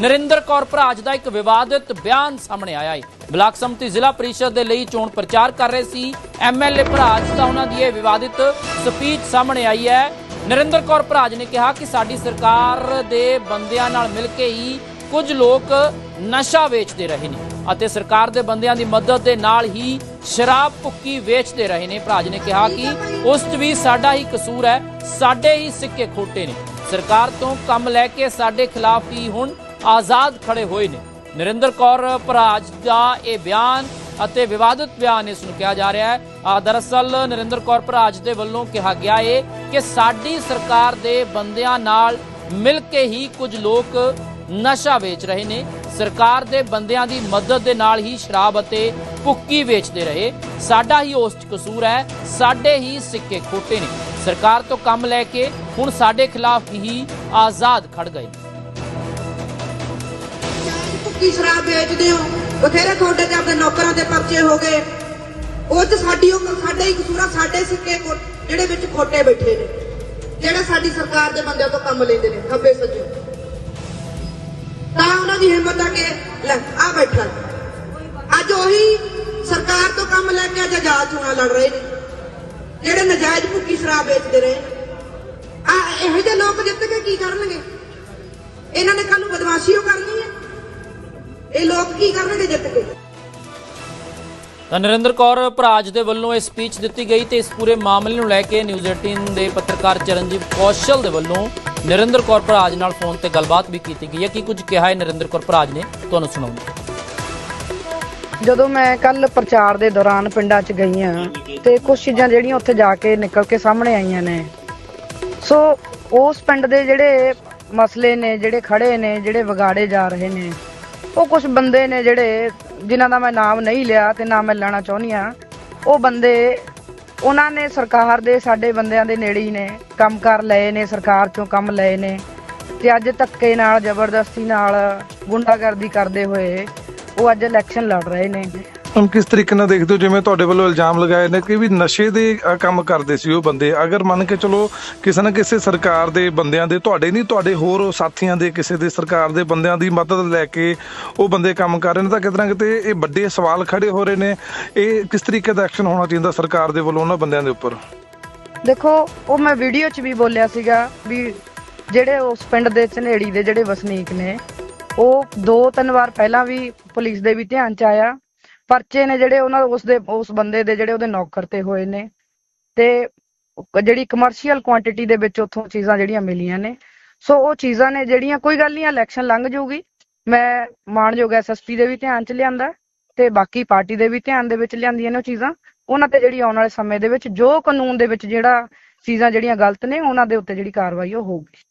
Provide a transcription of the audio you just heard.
ਨਰਿੰਦਰ ਕੌਰ ਭਰਾਜ ਦਾ ਇੱਕ ਵਿਵਾਦਿਤ ਬਿਆਨ ਸਾਹਮਣੇ ਆਇਆ ਹੈ। ਬਲਾਕ ਸੰਮਤੀ ਜ਼ਿਲ੍ਹਾ ਪਰਿਸ਼ਦ ਦੇ ਲਈ ਚੋਣ ਪ੍ਰਚਾਰ ਕਰ ਰਹੇ ਸੀ ਐਮਐਲਏ ਭਰਾਜ ਦਾ ਉਹਨਾਂ ਦੀ ਇਹ ਵਿਵਾਦਿਤ ਸਪੀਚ ਸਾਹਮਣੇ ਆਈ ਹੈ। ਨਰਿੰਦਰ ਕੌਰ ਭਰਾਜ ਨੇ ਕਿਹਾ ਕਿ ਸਾਡੀ ਸਰਕਾਰ ਦੇ ਬੰਦਿਆਂ ਨਾਲ ਮਿਲ ਕੇ ਹੀ ਕੁਝ ਲੋਕ ਨਸ਼ਾ ਵੇਚਦੇ ਰਹੇ ਨੇ ਅਤੇ ਸਰਕਾਰ ਦੇ ਬੰਦਿਆਂ ਦੀ ਮਦਦ ਦੇ ਨਾਲ ਹੀ ਸ਼ਰਾਬ ਭੁੱਕੀ ਵੇਚਦੇ ਰਹੇ ਨੇ। ਭਰਾਜ ਨੇ ਕਿਹਾ ਕਿ ਉਸ 'ਚ ਵੀ ਸਾਡਾ ਹੀ ਕਸੂਰ ਹੈ, ਸਾਡੇ ਹੀ ਸਿੱਕੇ ਖੋਟੇ ਨੇ। ਸਰਕਾਰ ਤੋਂ ਕੰਮ ਲੈ ਕੇ ਸਾਡੇ ਖਿਲਾਫ ਹੀ ਹੁਣ ਆਜ਼ਾਦ ਖੜੇ ਹੋਏ ਨੇ। ਨਰਿੰਦਰ ਕੌਰ ਭਰਾਜ ਦਾ ਇਹ ਬਿਆਨ ਅਤੇ ਵਿਵਾਦਿਤ ਬਿਆਨ ਇਸ ਨੂੰ ਕਿਹਾ ਜਾ ਰਿਹਾ ਹੈ। ਦਰਅਸਲ ਨਰਿੰਦਰ ਕੌਰ ਭਰਾਜ ਦੇ ਵੱਲੋਂ ਕਿਹਾ ਗਿਆ ਏ ਕਿ ਸਾਡੀ ਸਰਕਾਰ ਦੇ ਬੰਦਿਆਂ ਨਾਲ ਮਿਲ ਕੇ ਹੀ ਕੁਝ ਲੋਕ ਨਸ਼ਾ ਵੇਚ ਰਹੇ ਨੇ। ਸਰਕਾਰ ਦੇ ਬੰਦਿਆਂ ਦੀ ਮਦਦ ਦੇ ਨਾਲ ਹੀ ਸ਼ਰਾਬ ਅਤੇ ਭੁੱਕੀ ਵੇਚਦੇ ਰਹੇ। ਸਾਡਾ ਹੀ ਉਸ 'ਚ ਕਸੂਰ ਹੈ। ਸਾਡੇ ਹੀ ਸਿੱਕੇ ਖੋਟੇ ਨੇ। ਸਰਕਾਰ ਤੋਂ ਕੰਮ ਲੈ ਕੇ ਹੁਣ ਸਾਡੇ ਖਿਲਾਫ ਹੀ ਆਜ਼ਾਦ ਖੜ ਗਏ ਭੁੱਕੀ ਸ਼ਰਾਬ ਵੇਚਦੇ ਹੋ? ਬਥੇਰੇ ਤੁਹਾਡੇ ਤੇ ਆਪਣੇ ਨੌਕਰਾਂ ਦੇ ਪਰਚੇ ਹੋ ਗਏ। ਉਹ ਚ ਸਾਡੀ ਉਹ ਸਾਡਾ ਹੀ ਕਸੂਰਾ ਸਾਡੇ ਸਿੱਕੇ ਜਿਹੜੇ ਵਿੱਚ ਖੋਟੇ ਬੈਠੇ ਨੇ। ਜਿਹੜੇ ਸਾਡੀ ਸਰਕਾਰ ਦੇ ਬੰਦਿਆਂ ਤੋਂ ਕੰਮ ਲੈਂਦੇ ਨੇ, ਖੱਬੇ ਸੱਜੇ। ਤਾਂ ਉਹਨਾਂ ਦੀ ਹਿੰਮਤ ਆ ਕਿ, ਲੈ, ਆ ਬੈਠਾ। ਅੱਜ ਉਹੀ ਸਰਕਾਰ ਤੋਂ ਕੰਮ ਲੈ ਕੇ ਅੱਜ ਆਜ਼ਾਦ ਚੋਣਾਂ ਲੜ ਰਹੇ ਨੇ। ਜਿਹੜੇ ਨਜਾਇਜ਼ ਭੁੱਕੀ ਸ਼ਰਾਬ ਵੇਚਦੇ ਰਹੇ ਆ, ਇਹੋ ਜਿਹੇ ਲੋਕ ਜਿੱਤ ਕੇ ਕੀ ਕਰਨਗੇ? ਇਹਨਾਂ ਨੇ ਕੱਲ ਨੂੰ ਬਦਮਾਸ਼ੀਓ ਉਹ ਕਰਨੀ ਕੀ ਕਰਨਗੇ ਜਿੱਤ ਕੇ ਤਾਂ ਨਰਿੰਦਰ ਕੌਰ ਭਰਾਜ ਦੇ ਵੱਲੋਂ ਇਹ ਸਪੀਚ ਦਿੱਤੀ ਗਈ ਤੇ ਇਸ ਪੂਰੇ ਮਾਮਲੇ ਨੂੰ ਲੈ ਕੇ ਨਿਊਜ਼ 18 ਦੇ ਪੱਤਰਕਾਰ ਚਰਨਜੀਤ ਕੌਸ਼ਲ ਦੇ ਵੱਲੋਂ ਨਰਿੰਦਰ ਕੌਰ ਭਰਾਜ ਨਾਲ ਫੋਨ ਤੇ ਗੱਲਬਾਤ ਵੀ ਕੀਤੀ ਗਈ ਹੈ। ਕੀ ਕੁਝ ਕਿਹਾ ਹੈ ਨਰਿੰਦਰ ਕੌਰ ਭਰਾਜ ਨੇ? ਤੁਹਾਨੂੰ ਸੁਣਾਉਂਦੇ ਜਦੋਂ ਮੈਂ ਕੱਲ ਪ੍ਰਚਾਰ ਦੇ ਦੌਰਾਨ ਪਿੰਡਾਂ 'ਚ ਗਈ ਆ ਤੇ ਕੁਝ ਚੀਜ਼ਾਂ ਜਿਹੜੀਆਂ ਉੱਥੇ ਜਾ ਕੇ ਨਿਕਲ ਕੇ ਸਾਹਮਣੇ ਆਈਆਂ ਨੇ। ਸੋ ਉਸ ਪਿੰਡ ਦੇ ਜਿਹੜੇ ਮਸਲੇ ਨੇ ਜਿਹੜੇ ਖੜੇ ਨੇ ਜਿਹੜੇ ਵਿਗਾੜੇ ਜਾ ਰਹੇ ਨੇ ਉਹ ਕੁਝ ਬੰਦੇ ਨੇ ਜਿਹੜੇ ਜਿਨ੍ਹਾਂ ਦਾ ਮੈਂ ਨਾਮ ਨਹੀਂ ਲਿਆ ਤੇ ਨਾ ਮੈਂ ਲੈਣਾ ਚਾਹੁੰਦੀ ਆ ਉਹ ਬੰਦੇ ਉਹਨਾਂ ਨੇ ਸਰਕਾਰ ਦੇ ਸਾਡੇ ਬੰਦਿਆਂ ਦੇ ਨੇੜੇ ਹੀ ਨੇ, ਕੰਮ ਕਰ ਲਏ ਨੇ, ਸਰਕਾਰ ਚੋਂ ਕੰਮ ਲਏ ਨੇ ਤੇ ਅੱਜ ਧੱਕੇ ਨਾਲ, ਜ਼ਬਰਦਸਤੀ ਨਾਲ ਗੁੰਡਾਗਰਦੀ ਕਰਦੇ ਹੋਏ ਉਹ ਅੱਜ ਇਲੈਕਸ਼ਨ ਲੜ ਰਹੇ ਨੇ। ਹੁਣ ਕਿਸ ਤਰੀਕੇ ਨਾਲ ਦੇਖਦੇ ਹੋ? ਜਿਵੇਂ ਤੁਹਾਡੇ ਵੱਲੋਂ ਇਲਜ਼ਾਮ ਲਗਾਏ ਨੇ ਕਿ ਵੀ ਨਸ਼ੇ ਦੇ ਕੰਮ ਕਰਦੇ ਸੀ ਉਹ ਬੰਦੇ। ਅਗਰ ਮੰਨ ਕੇ ਚਲੋ ਕਿਸੇ ਨਾ ਕਿਸੇ ਸਰਕਾਰ ਦੇ ਬੰਦਿਆਂ ਦੇ, ਤੁਹਾਡੇ ਨਹੀਂ, ਤੁਹਾਡੇ ਹੋਰ ਸਾਥੀਆਂ ਦੇ, ਕਿਸੇ ਦੇ ਸਰਕਾਰ ਦੇ ਬੰਦਿਆਂ ਦੀ ਮਦਦ ਲੈ ਕੇ ਉਹ ਬੰਦੇ ਕੰਮ ਕਰ ਰਹੇ ਨੇ, ਤਾਂ ਕਿਤੇ ਕਿਤੇ ਇਹ ਵੱਡੇ ਸਵਾਲ ਖੜੇ ਹੋ ਰਹੇ ਨੇ। ਇਹ ਕਿਸ ਤਰੀਕੇ ਦਾ ਐਕਸ਼ਨ ਹੋਣਾ ਚਾਹੀਦਾ ਸਰਕਾਰ ਦੇ ਵੱਲੋਂ ਉਹਨਾਂ ਬੰਦਿਆਂ ਦੇ ਉੱਪਰ? ਦੇਖੋ, ਉਹ ਮੈਂ ਵੀਡੀਓ 'ਚ ਵੀ ਬੋਲਿਆ ਸੀਗਾ ਵੀ ਜਿਹੜੇ ਉਸ ਪਿੰਡ ਦੇ ਝਨੇੜੀ ਦੇ ਜਿਹੜੇ ਵਸਨੀਕ ਨੇ, ਉਹ ਦੋ ਤਿੰਨ ਵਾਰ ਪਹਿਲਾਂ ਵੀ ਪੁਲਿਸ ਦੇ ਵੀ ਧਿਆਨ 'ਚ ਆਇਆ। ਪਰਚੇ ਨੇ ਜਿਹੜੇ ਉਹਨਾਂ ਉਸ ਦੇ, ਉਸ ਬੰਦੇ ਦੇ ਜਿਹੜੇ ਉਹਦੇ ਨੌਕਰ ਤੇ ਹੋਏ ਨੇ ਤੇ ਜਿਹੜੀ ਕਮਰਸ਼ੀਅਲ ਕੁਆਂਟੀਟੀ ਦੇ ਵਿੱਚ ਉੱਥੋਂ ਚੀਜ਼ਾਂ ਜਿਹੜੀਆਂ ਮਿਲੀਆਂ ਨੇ, ਸੋ ਉਹ ਚੀਜ਼ਾਂ ਨੇ ਜਿਹੜੀਆਂ ਕੋਈ ਗੱਲ ਨਹੀਂ ਇਲੈਕਸ਼ਨ ਲੰਘ ਜਾਊਗੀ। ਮੈਂ ਮਾਨਯੋਗ ਐਸਐਸਪੀ ਦੇ ਵੀ ਧਿਆਨ 'ਚ ਲਿਆਂਦਾ ਤੇ ਬਾਕੀ ਪਾਰਟੀ ਦੇ ਵੀ ਧਿਆਨ ਦੇ ਵਿੱਚ ਲਿਆਂਦੀਆਂ ਨੇ ਉਹ ਚੀਜ਼ਾਂ। ਉਹਨਾਂ ਤੇ ਜਿਹੜੀ ਆਉਣ ਵਾਲੇ ਸਮੇਂ ਦੇ ਵਿੱਚ ਜੋ ਕਾਨੂੰਨ ਦੇ ਵਿੱਚ ਜਿਹੜਾ ਚੀਜ਼ਾਂ ਜਿਹੜੀਆਂ ਗਲਤ ਨੇ, ਉਹਨਾਂ ਦੇ ਉੱਤੇ ਜਿਹੜੀ ਕਾਰਵਾਈ ਉਹ ਹੋਊਗੀ।